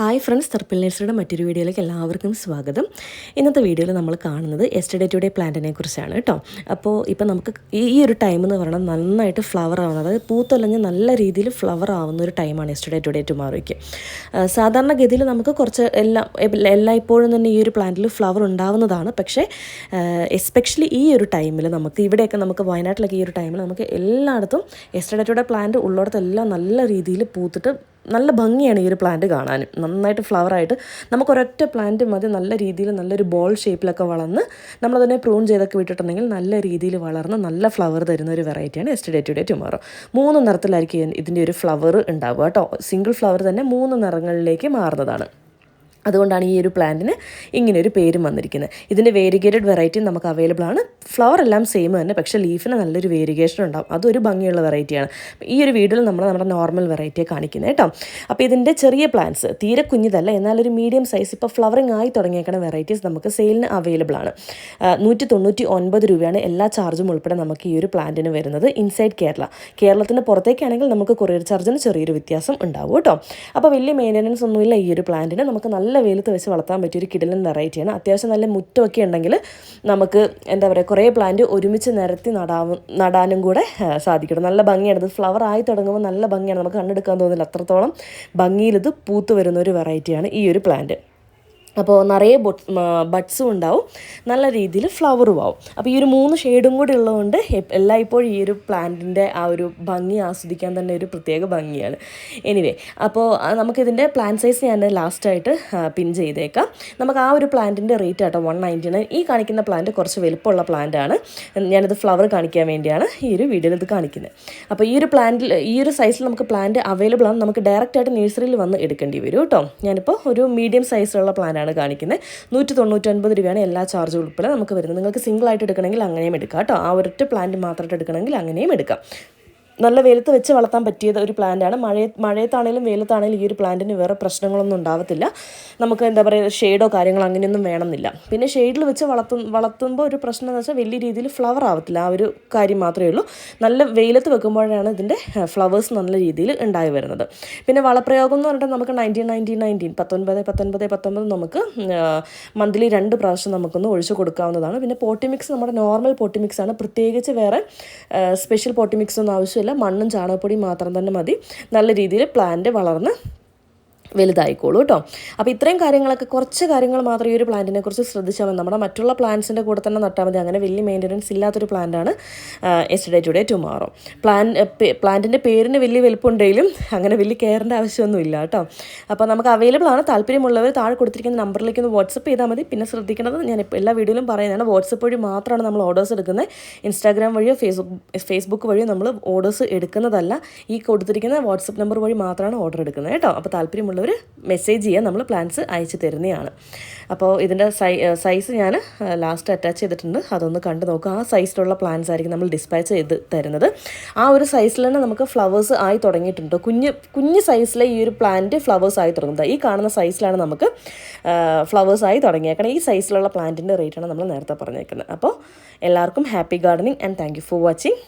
Hi friends തർപ്പിൽ മറ്റൊരു വീഡിയോയിലേക്ക് എല്ലാവർക്കും സ്വാഗതം. ഇന്നത്തെ വീഡിയോയിൽ നമ്മൾ കാണുന്നത് എസ്റ്റഡേ ടുഡേ പ്ലാന്റിനെ കുറിച്ചാണ് കേട്ടോ. അപ്പോൾ ഇപ്പോൾ നമുക്ക് ഈ ഈ ഒരു ടൈം എന്ന് പറയുന്നത് നന്നായിട്ട് ഫ്ലവർ ആവുന്നത് അതായത് പൂത്തൊലഞ്ഞ് നല്ല രീതിയിൽ ഫ്ലവർ ആവുന്ന ഒരു ടൈമാണ് എസ്റ്റഡേ ടുഡേ ടുമാറോയ്ക്ക് സാധാരണഗതിയിൽ നമുക്ക് കുറച്ച് എല്ലാം എല്ലായ്പ്പോഴും തന്നെ ഈ ഒരു പ്ലാന്റിൽ ഫ്ലവർ ഉണ്ടാവുന്നതാണ്. പക്ഷേ എസ്പെഷ്യലി ഈ ഒരു ടൈമിൽ നമുക്ക് ഇവിടെയൊക്കെ നമുക്ക് വയനാട്ടിലൊക്കെ ഈ ഒരു ടൈമിൽ നമുക്ക് എല്ലായിടത്തും എസ്റ്റഡേ ടുഡേ പ്ലാന്റ് ഉള്ളിടത്തെല്ലാം നല്ല രീതിയിൽ പൂത്തിട്ട് നല്ല ഭംഗിയാണ് ഈ ഒരു പ്ലാന്റ് കാണാനും നന്നായിട്ട് ഫ്ലവറായിട്ട് നമുക്ക് ഒരൊറ്റ പ്ലാന്റ് മതി. നല്ല രീതിയിൽ നല്ലൊരു ബോൾ ഷേപ്പിലൊക്കെ വളർന്ന് നമ്മളതിനെ പ്രൂൺ ചെയ്തൊക്കെ വിട്ടിട്ടുണ്ടെങ്കിൽ നല്ല രീതിയിൽ വളർന്ന് നല്ല ഫ്ലവർ തരുന്ന ഒരു വെറൈറ്റിയാണ് എസ്റ്റഡേ ടുഡേ ടുമോറോ മൂന്ന് നിറത്തിലായിരിക്കും ഇതിന്റെ ഒരു ഫ്ലവർ ഉണ്ടാവുക കേട്ടോ. സിംഗിൾ ഫ്ലവർ തന്നെ മൂന്ന് നിറങ്ങളിലേക്ക് മാറുന്നതാണ്. അതുകൊണ്ടാണ് ഈ ഒരു പ്ലാന്റിന് ഇങ്ങനെ ഒരു പേരും വന്നിരിക്കുന്നത്. ഇതിന്റെ വേരിഗേറ്റഡ് വെറൈറ്റി നമുക്ക് അവൈലബിൾ ആണ്. ഫ്ലവർ എല്ലാം സെയിം തന്നെ പക്ഷേ ലീഫിന് നല്ലൊരു വേരിഗേഷൻ ഉണ്ടാവും. അതൊരു ഭംഗിയുള്ള വെറൈറ്റിയാണ് ഈ ഒരു വീഡിയോയിൽ നമ്മൾ നമ്മുടെ നോർമൽ വെറൈറ്റിയെ കാണിക്കുന്നത് കേട്ടോ. അപ്പോൾ ഇതിന്റെ ചെറിയ പ്ലാന്റ്സ് തീരെ കുഞ്ഞിതല്ല എന്നാൽ ഒരു മീഡിയം സൈസ് ഇപ്പോൾ ഫ്ലവറിങ് ആയി തുടങ്ങിയേക്കുന്ന വെറൈറ്റീസ് നമുക്ക് സെയിലിന് അവൈലബിൾ ആണ്. നൂറ്റി തൊണ്ണൂറ്റി ഒൻപത് രൂപയാണ് എല്ലാ ചാർജും ഉൾപ്പെടെ നമുക്ക് ഈ ഒരു പ്ലാന്റിന് വരുന്നത് ഇൻസൈഡ് കേരള. കേരളത്തിന് പുറത്തേക്കാണെങ്കിൽ നമുക്ക് കൊറിയർ ചാർജിന് ചെറിയൊരു വ്യത്യാസം ഉണ്ടാവും കേട്ടോ. അപ്പോൾ വലിയ മെയിന്റനൻസ് ഒന്നുമില്ല ഈ ഒരു പ്ലാന്റിന്. നമുക്ക് നല്ല വെയിലത്ത് വെച്ച് വളർത്താൻ പറ്റിയ ഒരു കിടലൻ വെറൈറ്റിയാണ്. അത്യാവശ്യം നല്ല മുറ്റമൊക്കെ ഉണ്ടെങ്കിൽ നമുക്ക് എന്താ പറയുക കുറേ പ്ലാന്റ് ഒരുമിച്ച് നിരത്തി നടാവും നടാനും കൂടെ സാധിക്കണം. നല്ല ഭംഗിയാണ്. ഇത് ഫ്ലവർ ആയി തുടങ്ങുമ്പോൾ നല്ല ഭംഗിയാണ്. നമുക്ക് കണ്ടെടുക്കാൻ തോന്നില്ല. അത്രത്തോളം ഭംഗിയിൽ ഇത് പൂത്ത് വരുന്ന ഒരു വെറൈറ്റിയാണ് ഈ ഒരു പ്ലാന്റ് അപ്പോൾ നിറയെ ബഡ്സും ഉണ്ടാവും. നല്ല രീതിയിൽ ഫ്ലവറും ആവും. അപ്പോൾ ഈ ഒരു മൂന്ന് ഷെയ്ഡും കൂടി ഉള്ളതുകൊണ്ട് എല്ലായ്പ്പോഴും ഈ ഒരു പ്ലാന്റിന്റെ ആ ഒരു ഭംഗി ആസ്വദിക്കാൻ തന്നെ ഒരു പ്രത്യേക ഭംഗിയാണ്. എനിവേ അപ്പോൾ നമുക്കിതിന്റെ പ്ലാൻ സൈസ് ഞാൻ ലാസ്റ്റായിട്ട് പിൻ ചെയ്തേക്കാം. നമുക്ക് ആ ഒരു പ്ലാന്റിന്റെ റേറ്റ് ആട്ടോ വൺ നയന്റി നയൻ ഈ കാണിക്കുന്ന പ്ലാന്റ് കുറച്ച് വലുപ്പമുള്ള പ്ലാന്റാണ്. ഞാനിത് ഫ്ലവർ കാണിക്കാൻ വേണ്ടിയാണ് ഈ ഒരു വീഡിയോയിൽ ഇത് കാണിക്കുന്നത്. അപ്പോൾ ഈ ഒരു പ്ലാന്റിൽ ഈ ഒരു സൈസിൽ നമുക്ക് പ്ലാന്റ് അവൈലബിൾ ആണ് നമുക്ക് ഡയറക്റ്റായിട്ട് നഴ്സറിയിൽ വന്ന് എടുക്കേണ്ടി വരും കേട്ടോ. ഞാനിപ്പോൾ ഒരു മീഡിയം സൈസിലുള്ള പ്ലാന്റ് ആണ് കാണിക്കുന്നത്. നൂറ്റി തൊണ്ണൂറ്റൊൻപത് രൂപയാണ് എല്ലാ ചാർജും ഉൾപ്പെടെ നമുക്ക് വരുന്നത്. നിങ്ങൾക്ക് സിംഗിൾ ആയിട്ട് എടുക്കണമെങ്കിൽ അങ്ങനെയും എടുക്കാം കേട്ടോ. ആ ഒരൊറ്റ പ്ലാന്റ് മാത്രമായിട്ട് എടുക്കണമെങ്കിൽ അങ്ങനെയും എടുക്കാം. നല്ല വെയിലത്ത് വെച്ച് വളർത്താൻ പറ്റിയത് ഒരു പ്ലാന്റാണ് മഴ മഴയത്താണേലും വെയിലത്താണേലും ഈ ഒരു പ്ലാന്റിന് വേറെ പ്രശ്നങ്ങളൊന്നും ഉണ്ടാവത്തില്ല. നമുക്ക് എന്താ പറയുക ഷെയ്ഡോ കാര്യങ്ങളോ അങ്ങനെയൊന്നും വേണമെന്നില്ല. പിന്നെ ഷെയ്ഡിൽ വെച്ച് വളർത്തു വളർത്തുമ്പോൾ ഒരു പ്രശ്നം എന്ന് വെച്ചാൽ വലിയ രീതിയിൽ ഫ്ലവർ ആവത്തില്ല. ആ ഒരു കാര്യം മാത്രമേ ഉള്ളൂ. നല്ല വെയിലത്ത് വെക്കുമ്പോഴാണ് ഇതിന്റെ ഫ്ലവേഴ്സ് നല്ല രീതിയിൽ ഉണ്ടായി വരുന്നത്. പിന്നെ വളപ്രയോഗം എന്ന് പറഞ്ഞിട്ട് നമുക്ക് നയന്റീൻ നയന്റീൻ നയന്റീൻ പത്തൊൻപത് പത്തൊൻപത് പത്തൊൻപത് നമുക്ക് മന്ത്ലി രണ്ട് പ്രാവശ്യം നമുക്കൊന്ന് ഒഴിച്ചു കൊടുക്കാവുന്നതാണ്. പിന്നെ പോട്ടിമിക്സ് നമ്മുടെ നോർമൽ പോട്ടിമിക്സ് ആണ്. പ്രത്യേകിച്ച് വേറെ സ്പെഷ്യൽ പോട്ടിമിക്സ് ഒന്നും ആവശ്യമില്ല. മണ്ണും ചാണകപ്പൊടിയും മാത്രം തന്നെ മതി. നല്ല രീതിയിൽ പ്ലാന്റ് വളർന്ന് വലുതായിക്കോളൂ കേട്ടോ. അപ്പോൾ ഇത്രയും കാര്യങ്ങളൊക്കെ കുറച്ച് കാര്യങ്ങൾ മാത്രം ഈ ഒരു പ്ലാന്റിനെ കുറിച്ച് ശ്രദ്ധിച്ചാൽ മതി. നമ്മുടെ മറ്റുള്ള പ്ലാന്റ്സിന്റെ കൂടെ തന്നെ നട്ടാൽ മതി. അങ്ങനെ വലിയ മെയിന്റനൻസ് ഇല്ലാത്തൊരു പ്ലാന്റാണ് എസ്റ്റഡേ ടുഡേ ടുമാറോ പ്ലാൻ പ്ലാന്റിന്റെ പേരിന് വലിയ വലുപ്പമുണ്ടെങ്കിലും അങ്ങനെ വലിയ കെയറിന്റെ ആവശ്യമൊന്നുമില്ല കേട്ടോ. അപ്പോൾ നമുക്ക് അവൈലബിൾ ആണ്. താല്പര്യമുള്ളവർ താഴെ കൊടുത്തിരിക്കുന്ന നമ്പറിലേക്ക് ഒന്ന് വാട്സപ്പ് ചെയ്താൽ മതി. പിന്നെ ശ്രദ്ധിക്കേണ്ടത് ഞാൻ എല്ലാ വീഡിയോയിലും പറയുന്നതാണ്. വാട്സപ്പ് വഴി മാത്രമാണ് നമ്മൾ ഓർഡേഴ്സ് എടുക്കുന്നത്. ഇൻസ്റ്റാഗ്രാം വഴിയോ ഫേസ്ബുക്ക് ഫേസ്ബുക്ക് വഴിയോ നമ്മൾ ഓർഡേഴ്സ് എടുക്കുന്നതല്ല. ഈ കൊടുത്തിരിക്കുന്ന വാട്സപ്പ് നമ്പർ വഴി മാത്രമാണ് ഓർഡർ എടുക്കുന്നത് കേട്ടോ. അപ്പോൾ താല്പര്യമുള്ള ഉള്ളവർ മെസ്സേജ് ചെയ്യാൻ നമ്മൾ പ്ലാൻസ് അയച്ചു തരുന്നതാണ് അപ്പോൾ ഇതിന്റെ സൈ സൈസ് ഞാൻ ലാസ്റ്റ് അറ്റാച്ച് ചെയ്തിട്ടുണ്ട്. അതൊന്ന് കണ്ടു നോക്കുക ആ സൈസിലുള്ള പ്ലാൻസ് ആയിരിക്കും നമ്മൾ ഡിസ്പാച്ച് ചെയ്ത് തരുന്നത്. ആ ഒരു സൈസിൽ തന്നെ നമുക്ക് ഫ്ലവേഴ്സ് ആയി തുടങ്ങിയിട്ടുണ്ട്. കുഞ്ഞ് കുഞ്ഞ് സൈസിലെ ഈ ഒരു പ്ലാന്റ് ഫ്ലവേഴ്സ് ആയി തുടങ്ങുന്നത്. ഈ കാണുന്ന സൈസിലാണ് നമുക്ക് ഫ്ലവേഴ്സ് ആയി തുടങ്ങിയേക്കണം. ഈ സൈസിലുള്ള പ്ലാന്റിന്റെ റേറ്റാണ് നമ്മൾ നേരത്തെ പറഞ്ഞേക്കുന്നത്. അപ്പോൾ എല്ലാവർക്കും happy gardening and thank for watching